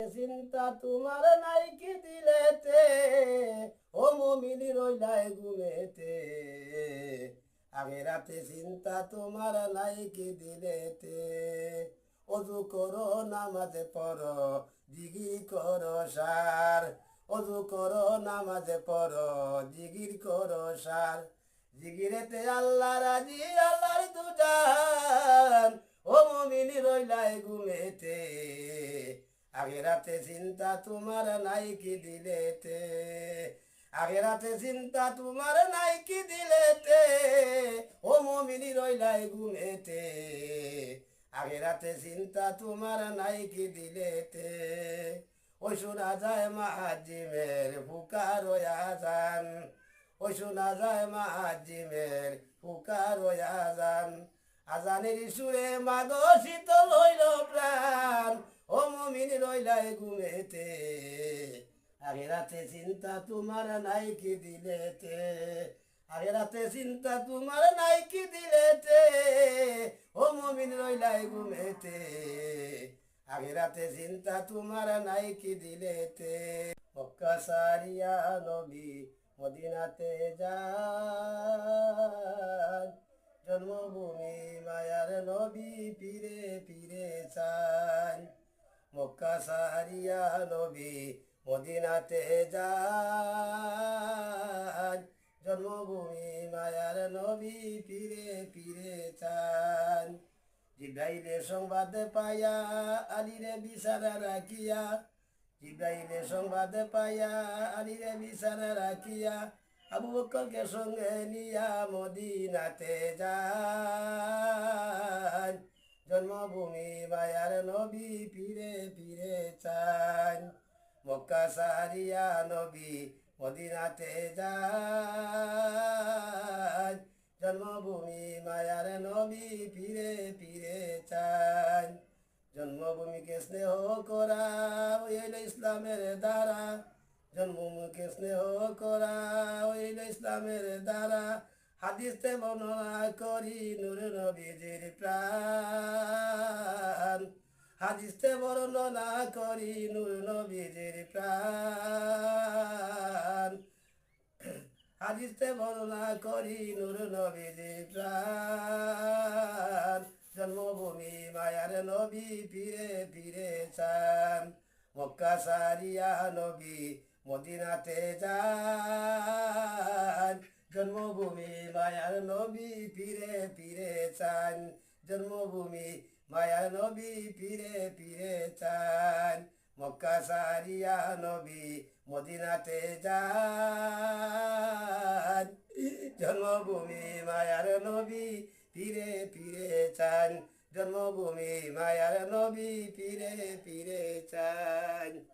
চিন্তা তোমার নাই কি দিলেতে, ও মমিনি রইলাই ঘুমেতে। আগে রাতে চিন্তা তোমার নাই কি দিলেতে, অজু করো নামাজে পড়ো, জিগির করো সার। অজু করো নামাজে পড়ো, জিগির করো সার। জিগিরেতে আল্লাহ রাজি, আল্লাহর দুজান, ও মমিনি রইলাই ঘুমেতে আগে রাতে চিন্তা তোমার নাই কি দিলেতে আগে রাতে চিন্তা তোমার নাই কি দিলেতে, ও মমিনি রইলাই ঘুমেতে। আগে রাতে চিন্তা তোমার নাই কি দিলেতে ওই শোনা যায় মাহাজিমের ফুকার যান ওই শোনা যায় মাহাজিমের ফুকার যান আজানের সুরে মাগ শীতল হইল প্রাণ ও মমিন রইলাই ঘুমেতে। আগে রাতে চিন্তা তোমার নাই কি দিলেতে। আগে রাতে চিন্তা তোমার নাই কি দিলেতে। ও মমিন রইলাই ঘুমেতে। আগে রাতে চিন্তা তোমার নাই কি দিলেতে। মক্কা সারিয়া নবী মদিনাতে যান। জন্মভূমি মায়ার নবী পীরে পীরে চান। মক্কা সারিয়া নবী মদিনাতে যান। জন্মভূমি মায়ার নবী পীরে পীরে চান। জিব্রাইলে সংবাদ পায়া, আলিরে বিছানা রাখিয়া। জিব্রাইলে সংবাদ পায়া, আলিরে বিছানা রাখিয়া। আবু বকরকে সঙ্গে নিয়া মদিনাতে যান। জন্মভূমি মায়ার নবী ফিরে ফিরে চান। মক্কা সারিয়া নবী মদিনাতে যান। জন্মভূমি মায়ার নবী ফিরে ফিরে চান। জন্মভূমিকে স্নেহ করা হইল ইসলামের দ্বারা। জন্মভূমিকে স্নেহ করা হইল ইসলামের দ্বারা। হাদিসে বর্ণনা করি নূর নবীজির প্রাণ। হাদিসে বর্ণনা করি নূর নবীজির প্রাণ। হাদিসে বর্ণনা করি নূর নবীজির প্রাণ। জন্মভূমি মায়ার নবী ফিরে ফিরে চান মক্কা সারিয়া নবী মদিনাতে যান। জন্মভূমি মায়ার নবী ফিরে ফিরে চান। জন্মভূমি মায়ার নবী ফিরে ফিরে চান। মক্কা সারিয়া নবী মদিনাতে যান। জন্মভূমি মায়ার নবী ফিরে ফিরে চান। জন্মভূমি মায়ার নবী ফিরে ফিরে চান।